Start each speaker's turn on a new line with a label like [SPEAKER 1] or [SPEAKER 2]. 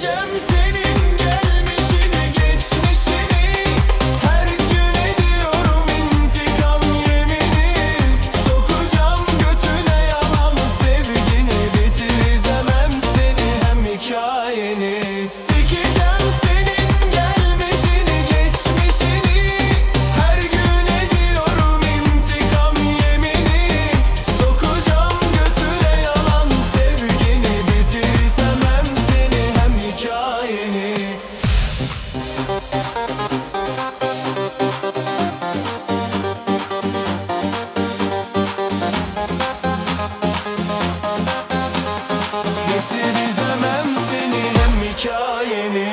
[SPEAKER 1] Vazgeçemsin hikayeni